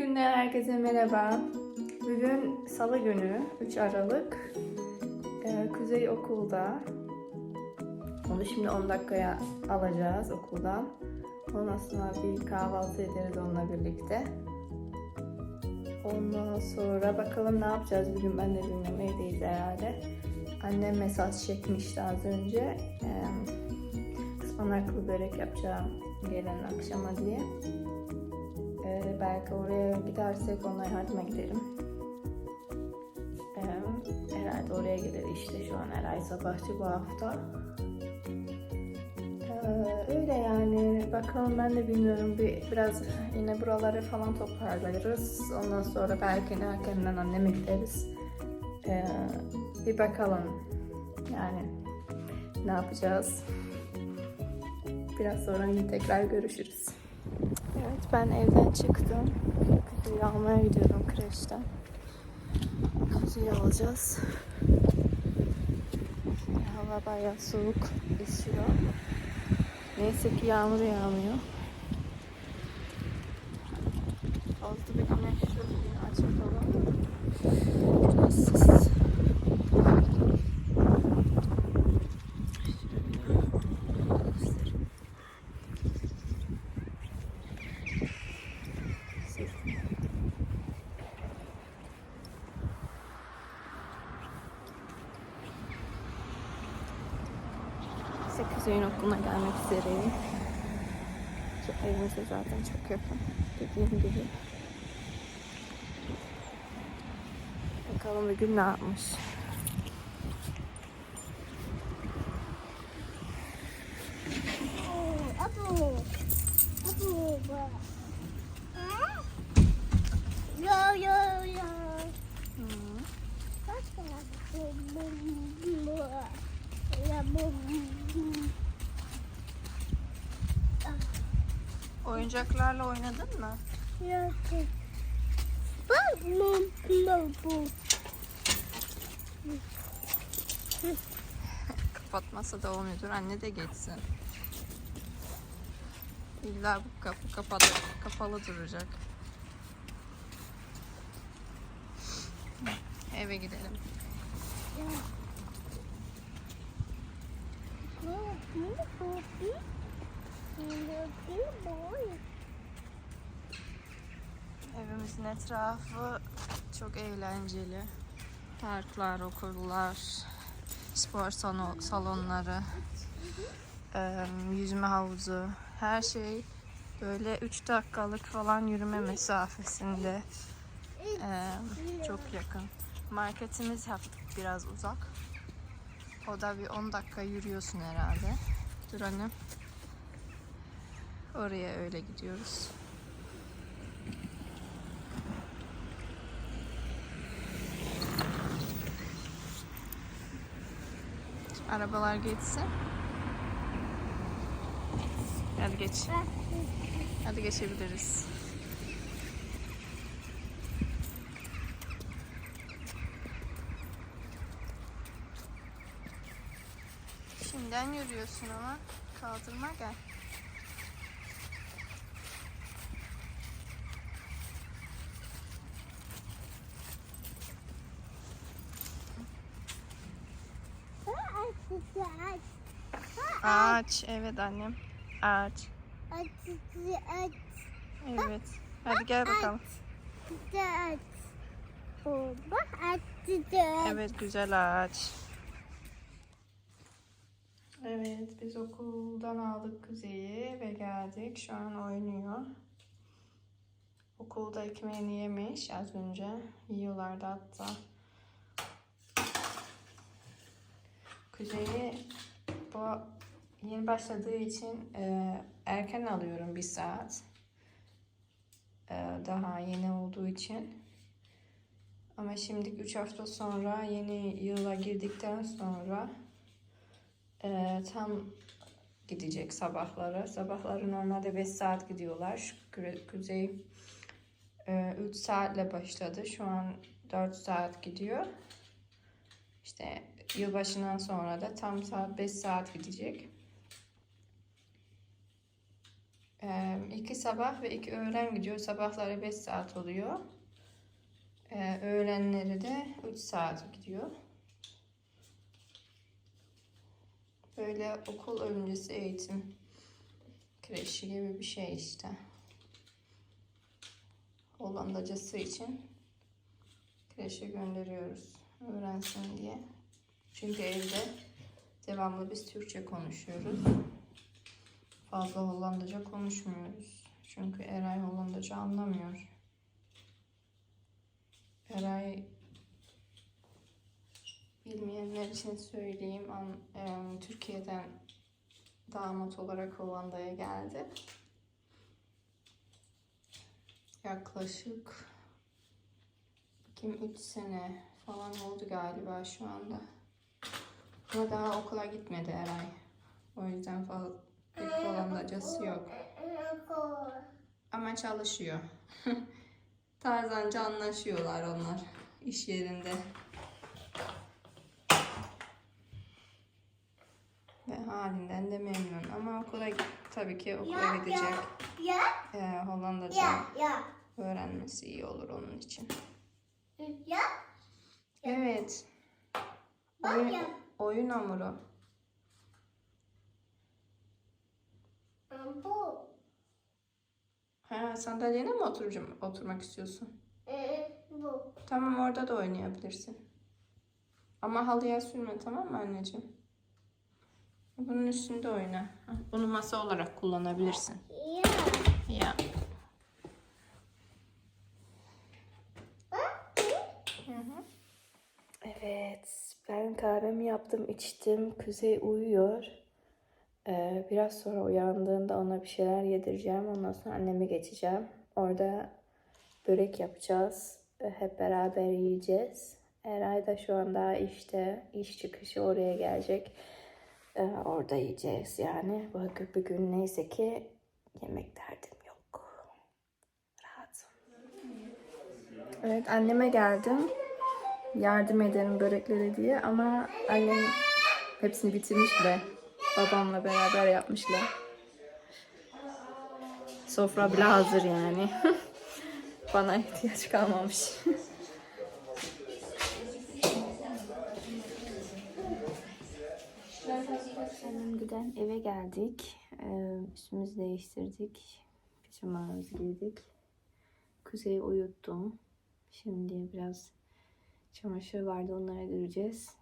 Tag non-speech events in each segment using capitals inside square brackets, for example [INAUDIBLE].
günden herkese merhaba. Bugün salı günü 3 Aralık. Ee, Kuzey okulda. Onu şimdi 10 dakikaya alacağız okuldan. Ondan sonra bir kahvaltı ederiz onunla birlikte. Ondan sonra bakalım ne yapacağız bugün ben de bilmiyorum evdeyiz herhalde. Annem mesaj çekmişti az önce. Ee, ıspanaklı börek yapacağım gelen akşama diye. Ee, belki oraya gidersek ona yardıma giderim. Ee, herhalde oraya gider işte şu an Eray Sabahçı bu hafta. Ee, öyle yani bakalım ben de bilmiyorum bir biraz yine buraları falan toparlarız. Ondan sonra belki erkenden anneme gideriz. Ee, bir bakalım yani ne yapacağız. Biraz sonra yine tekrar görüşürüz. Evet ben evden çıktım. Kuzuyu almaya gidiyorum kreşten. Kuzuyu alacağız. Hava bayağı soğuk esiyor. Neyse ki yağmur yağmıyor. Fazla bir güneş açık hava. Biraz sis. İşte Kuzey'in okuluna gelmek üzereyim. Şu evimize zaten çok yakın. Dediğim gibi. Bakalım bugün ne yapmış. Yo yo yo. Bakın. Oyuncaklarla oynadın mı? Yok. Bu. Kapatmasa da olmuyordur. Anne de geçsin. İlla bu kapı kapalı, kapalı duracak. Eve gidelim. Bu bu bu bu. Bu boy. Evimizin etrafı çok eğlenceli. Parklar, okullar, spor salo- salonları, yüzme havuzu, her şey böyle 3 dakikalık falan yürüme mesafesinde. Çok yakın. Marketimiz biraz uzak. O da bir 10 dakika yürüyorsun herhalde. Dur annem. Oraya öyle gidiyoruz. Arabalar geçsin. Hadi geç. Hadi geçebiliriz. Şimdiden yürüyorsun ama kaldırma gel. Ağaç, evet annem. Ağaç. Evet. Hadi gel bakalım. Evet güzel ağaç. Evet biz okuldan aldık Kuzey'i ve geldik. Şu an oynuyor. Okulda ekmeğini yemiş az önce. Yiyorlardı hatta. Kuzey'i bu yeni başladığı için e, erken alıyorum bir saat. E, daha yeni olduğu için. Ama şimdi 3 hafta sonra yeni yıla girdikten sonra e, tam gidecek sabahları. Sabahları normalde 5 saat gidiyorlar. Kuzey 3 saatle başladı. Şu an 4 saat gidiyor. İşte yılbaşından sonra da tam saat 5 saat gidecek. Ee, iki sabah ve iki öğlen gidiyor. Sabahları 5 saat oluyor. Ee, öğlenleri de 3 saat gidiyor. Böyle okul öncesi eğitim kreşi gibi bir şey işte. Hollandacası için kreşe gönderiyoruz. Öğrensin diye. Çünkü evde devamlı biz Türkçe konuşuyoruz. Fazla Hollandaca konuşmuyoruz. Çünkü Eray Hollandaca anlamıyor. Eray bilmeyenler için söyleyeyim. Em, Türkiye'den damat olarak Hollanda'ya geldi. Yaklaşık kim 3 sene falan oldu galiba şu anda. Ama daha okula gitmedi Eray. O yüzden fazla pek Hollandacası yok. Ama çalışıyor. [LAUGHS] Tarzanca anlaşıyorlar onlar iş yerinde. Halinden de memnun. Ama okula tabii ki okula gidecek. Ya Ee, Hollandaca ya ya öğrenmesi iyi olur onun için. ya. Evet. Bak Oyun, ya. oyun hamuru. Bu. Ha, sandalyene mi oturacağım, oturmak istiyorsun? Ee, Bu. Tamam orada da oynayabilirsin. Ama halıya sürme tamam mı anneciğim? Bunun üstünde oyna. Bunu masa olarak kullanabilirsin. Ya. Ya. Evet, ben kahvemi yaptım, içtim. Kuzey uyuyor. Ee, biraz sonra uyandığında ona bir şeyler yedireceğim. Ondan sonra anneme geçeceğim. Orada börek yapacağız. Hep beraber yiyeceğiz. Eray da şu anda işte iş çıkışı oraya gelecek. Ee, orada yiyeceğiz yani. Bugün, bugün neyse ki yemek derdim yok. Rahatım. Evet anneme geldim yardım ederim börekleri diye ama annem hepsini bitirmiş bile. Babamla beraber yapmışlar. Sofra bile hazır yani. [LAUGHS] Bana ihtiyaç kalmamış. [LAUGHS] Annemden eve geldik. Ee, üstümüzü değiştirdik. Pijamalarımızı giydik. Kuzey'i uyuttum. Şimdi biraz Çamaşır vardı onlara göreceğiz.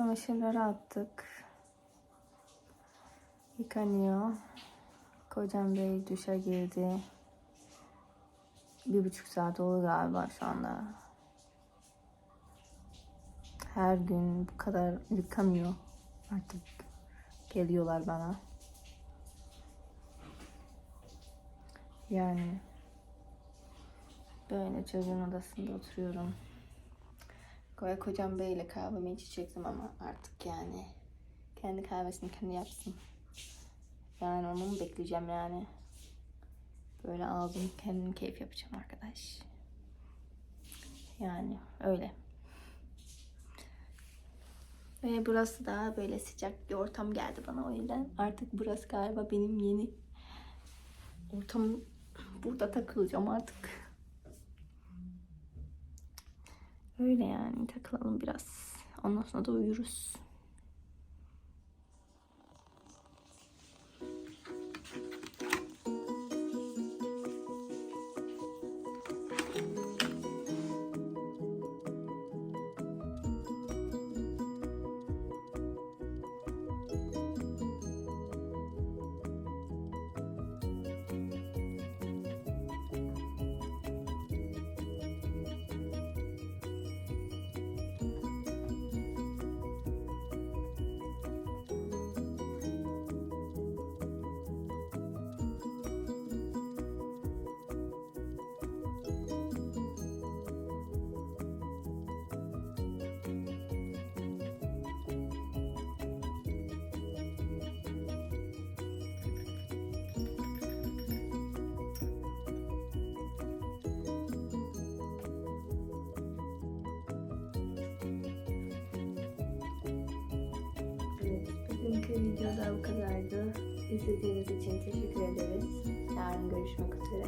Çamaşırları attık. Yıkanıyor. Kocam bey duşa girdi. Bir buçuk saat oldu galiba şu anda. Her gün bu kadar yıkamıyor. Artık geliyorlar bana. Yani böyle çocuğun odasında oturuyorum. Koya kocam beyle kahvemi içecektim ama artık yani kendi kahvesini kendi yapsın. Yani onu mu bekleyeceğim yani? Böyle ağzım kendim keyif yapacağım arkadaş. Yani öyle. Ve burası da böyle sıcak bir ortam geldi bana o yüzden artık burası galiba benim yeni ortam burada takılacağım artık. Öyle yani takılalım biraz. Ondan sonra da uyuruz. Bu kadardı. İzlediğiniz için teşekkür ederiz. Yarın görüşmek üzere.